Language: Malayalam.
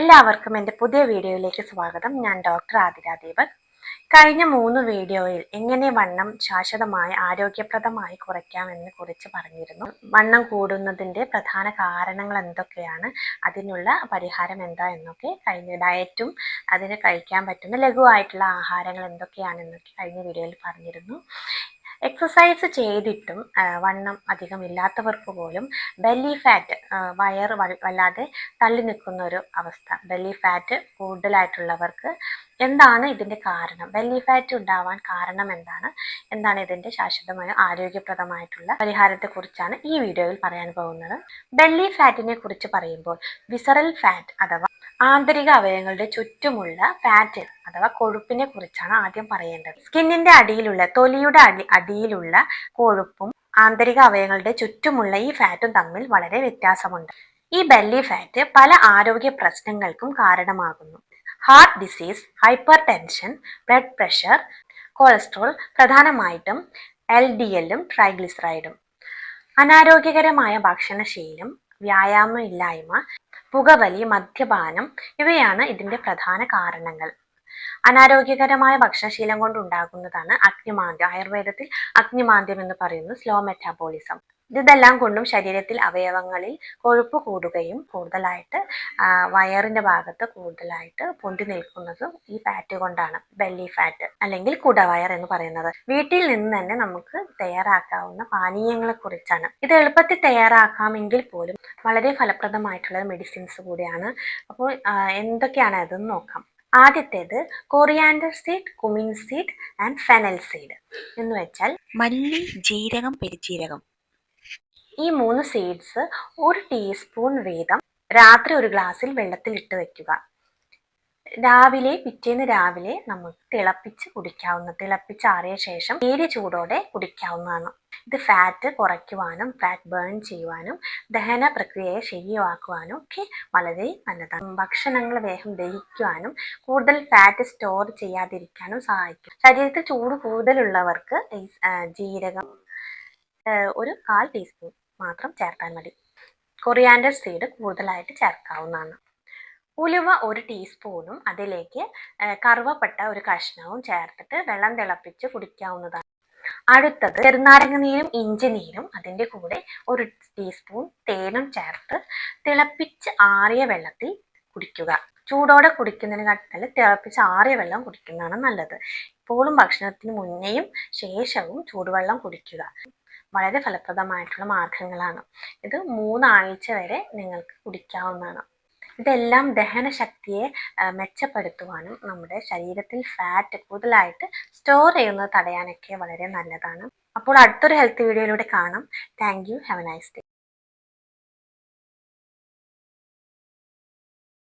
എല്ലാവർക്കും എന്റെ പുതിയ വീഡിയോയിലേക്ക് സ്വാഗതം. ഞാൻ ഡോക്ടർ ആതിര ദീപക് കഴിഞ്ഞ മൂന്ന് വീഡിയോയിൽ എങ്ങനെ വണ്ണം ശാശ്വതമായി ആരോഗ്യപ്രദമായി കുറയ്ക്കാമെന്ന് കുറിച്ച് പറഞ്ഞിരുന്നു. വണ്ണം കൂടുന്നതിന്റെ പ്രധാന കാരണങ്ങൾ എന്തൊക്കെയാണ്? അതിനുള്ള പരിഹാരം എന്താ എന്നൊക്കെ കഴിഞ്ഞ ഡയറ്റും അതിന് കഴിക്കാൻ പറ്റുന്ന ലഘുവായിട്ടുള്ള ആഹാരങ്ങൾ എന്തൊക്കെയാണെന്നൊക്കെ കഴിഞ്ഞ വീഡിയോയിൽ പറഞ്ഞിരുന്നു. എക്സസൈസ് ചെയ്തിട്ടും വണ്ണം അധികം ഇല്ലാത്തവർക്ക് പോലും ബെല്ലി ഫാറ്റ് വയർ വല്ലാതെ തള്ളി നിൽക്കുന്ന ഒരു അവസ്ഥ. ബെല്ലി ഫാറ്റ് കൂടുതലായിട്ടുള്ളവർക്ക് എന്താണ് ഇതിന്റെ കാരണം? ബെല്ലി ഫാറ്റ് ഉണ്ടാവാൻ കാരണം എന്താണ്? എന്താണ് ഇതിന്റെ ശാശ്വതമായ ആരോഗ്യപ്രദമായിട്ടുള്ള പരിഹാരത്തെക്കുറിച്ചാണ് ഈ വീഡിയോയിൽ പറയാൻ പോകുന്നത്. ബെല്ലി ഫാറ്റിനെ കുറിച്ച് പറയുമ്പോൾ വിസറൽ ഫാറ്റ് അഥവാ ആന്തരിക അവയവങ്ങളുടെ ചുറ്റുമുള്ള ഫാറ്റ് അഥവാ കൊഴുപ്പിനെ കുറിച്ചാണ് ആദ്യം പറയേണ്ടത്. സ്കിന്നിന്റെ അടിയിലുള്ള തൊലിയുടെ അടി അടിയിലുള്ള കൊഴുപ്പും ആന്തരിക അവയവങ്ങളുടെ ചുറ്റുമുള്ള ഈ ഫാറ്റും തമ്മിൽ വളരെ വ്യത്യാസമുണ്ട്. ഈ ബെല്ലി ഫാറ്റ് പല ആരോഗ്യ പ്രശ്നങ്ങൾക്കും കാരണമാകുന്നു. Heart disease hypertension blood pressure cholesterol പ്രധാനമായിട്ടും എൽ ഡി എല്ലും ട്രൈഗ്ലിസറൈഡും അനാരോഗ്യകരമായ ഭക്ഷണശീലം വ്യായാമമില്ലായ്മ പുകവലി മദ്യപാനം ഇവയാണ് ഇതിന്റെ പ്രധാന കാരണങ്ങൾ. അനാരോഗ്യകരമായ ഭക്ഷണശീലം കൊണ്ടുണ്ടാകുന്നതാണ് അഗ്നിമാന്ദ്യം. ആയുർവേദത്തിൽ അഗ്നിമാന്ദ്യം എന്ന് പറയുന്നത് സ്ലോ മെറ്റാബോളിസം ഇതെല്ലാം കൊണ്ടും ശരീരത്തിൽ അവയവങ്ങളിൽ കൊഴുപ്പ് കൂടുകയും കൂടുതലായിട്ട് വയറിന്റെ ഭാഗത്ത് കൂടുതലായിട്ട് പൊന്തി നിൽക്കുന്നതും ഈ ഫാറ്റ് കൊണ്ടാണ്. ബെല്ലി ഫാറ്റ് അല്ലെങ്കിൽ കുടവയർ എന്ന് പറയുന്നത്. വീട്ടിൽ നിന്ന് തന്നെ നമുക്ക് തയ്യാറാക്കാവുന്ന പാനീയങ്ങളെ കുറിച്ചാണ്. ഇത് എളുപ്പത്തിൽ തയ്യാറാക്കാമെങ്കിൽ പോലും വളരെ ഫലപ്രദമായിട്ടുള്ള മെഡിസിൻസ് കൂടിയാണ്. അപ്പോൾ എന്തൊക്കെയാണ് അതെന്ന് നോക്കാം. ആദ്യത്തേത് coriander seed cumin seed and fennel seed എന്ന് വെച്ചാൽ മല്ലി ജീരകം പെരിജീരകം. ഈ മൂന്ന് സീഡ്സ് ഒരു ടീസ്പൂൺ വീതം രാത്രി ഒരു ഗ്ലാസ്സിൽ വെള്ളത്തിൽ ഇട്ട് വയ്ക്കുക രാവിലെ പിറ്റേന്ന് രാവിലെ നമുക്ക് തിളപ്പിച്ച് കുടിക്കാവുന്ന തിളപ്പിച്ചാറിയ ശേഷം നേരിയ ചൂടോടെ കുടിക്കാവുന്നതാണ്. ഇത് ഫാറ്റ് കുറയ്ക്കുവാനും ഫാറ്റ് ബേൺ ചെയ്യുവാനും ദഹന പ്രക്രിയയെ ശരിയാക്കുവാനും ഒക്കെ വളരെ നല്ലതാണ്. ഭക്ഷണങ്ങൾ വേഗം ദഹിക്കുവാനും കൂടുതൽ ഫാറ്റ് സ്റ്റോർ ചെയ്യാതിരിക്കാനും സഹായിക്കും. ശരീരത്തിൽ ചൂട് കൂടുതലുള്ളവർക്ക് ജീരകം ഒരു കാൽ ടീസ്പൂൺ മാത്രം ചേർത്താൽ മതി. കൊറിയാൻഡർ സീഡ് കൂടുതലായിട്ട് ചേർക്കാവുന്നതാണ്. ഉലുവ ഒരു ടീസ്പൂണും അതിലേക്ക് കറുവപ്പെട്ട ഒരു കഷ്ണവും ചേർത്തിട്ട് വെള്ളം തിളപ്പിച്ച് കുടിക്കാവുന്നതാണ്. അടുത്തത് ചെറുനാരങ്ങ നീരും ഇഞ്ചി നീരും അതിന്റെ കൂടെ ഒരു ടീസ്പൂൺ തേനും ചേർത്ത് തിളപ്പിച്ച് ആറിയ വെള്ളത്തിൽ കുടിക്കുക. ചൂടോടെ കുടിക്കുന്നതിനെക്കാട്ടിൽ തിളപ്പിച്ച് ആറിയ വെള്ളം കുടിക്കുന്നതാണ് നല്ലത്. ഇപ്പോഴും ഭക്ഷണത്തിന് മുന്നേയും ശേഷവും ചൂടുവെള്ളം കുടിക്കുക. വളരെ ഫലപ്രദമായിട്ടുള്ള മാർഗങ്ങളാണ്. ഇത് മൂന്നാഴ്ച വരെ നിങ്ങൾക്ക് കുടിക്കാവുന്നതാണ്. ഇതെല്ലാം ദഹനശക്തിയെ മെച്ചപ്പെടുത്തുവാനും നമ്മുടെ ശരീരത്തിൽ ഫാറ്റ് കൂടുതലായിട്ട് സ്റ്റോർ ചെയ്യുന്നത് തടയാനൊക്കെ വളരെ നല്ലതാണ്. അപ്പോൾ അടുത്തൊരു ഹെൽത്ത് വീഡിയോയിലൂടെ കാണാം. Thank you have a nice day